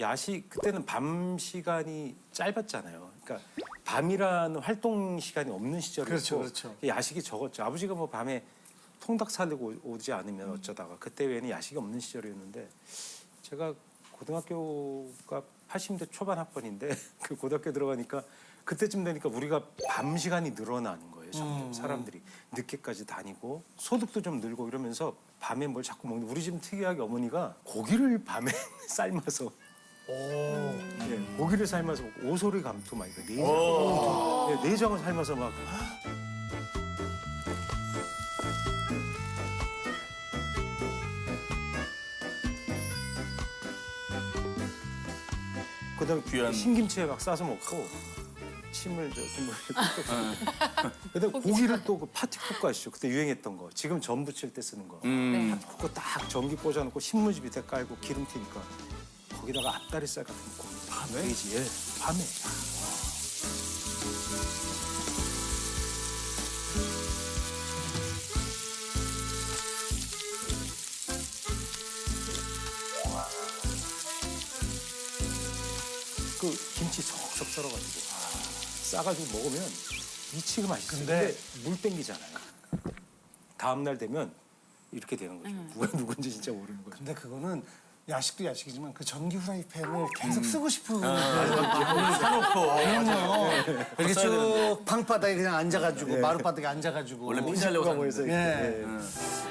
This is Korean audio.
야식 그때는 밤 시간이 짧았잖아요. 그러니까 밤이라는 활동 시간이 없는 시절이었고 그렇죠, 그렇죠. 야식이 적었죠. 아버지가 뭐 밤에 통닭 사려고 오지 않으면 어쩌다가 그때 외에는 야식이 없는 시절이었는데 제가 고등학교가 80대 초반 학번인데 그 고등학교 들어가니까 그때쯤 되니까 우리가 밤 시간이 늘어나는 거예요. 점점 사람들이 늦게까지 다니고 소득도 좀 늘고 이러면서 밤에 뭘 자꾸 먹는 우리 집 특이하게 어머니가 고기를 밤에 삶아서 예, 고기를 삶아서 먹고 오소리 감투 막 이거 내장 예, 내장을 삶아서 막 그다음에 귀한- 신김치에 막 싸서 먹고 침을 저 좀. 그다음 고기를 또 그 파티 쿠크 아시죠? 그때 유행했던 거. 지금 전 부칠 때 쓰는 거. 음. 파티 쿠크 딱 전기 꽂아놓고 신문지 밑에 깔고 기름 튀니까 거기다가 앞다리살 같은 거 고기. 밤에? 돼지, 예. 밤에. 그 김치 석석 썰어가지고 싸가지고 먹으면 미치고 맛있어요. 근데, 근데 물 땡기잖아요. 다음 날 되면 이렇게 되는 거죠. 누가 누군지 진짜 모르는 거죠. 근데 그거는 야식도 야식이지만 그 전기 프라이팬을 계속 쓰고 싶은 사놓고 그럼요. 이렇게 쭉 방바닥에 그냥 앉아가지고 네. 마룻바닥에 앉아가지고 원래 모여서 샀는데. 이렇게, 예. 예.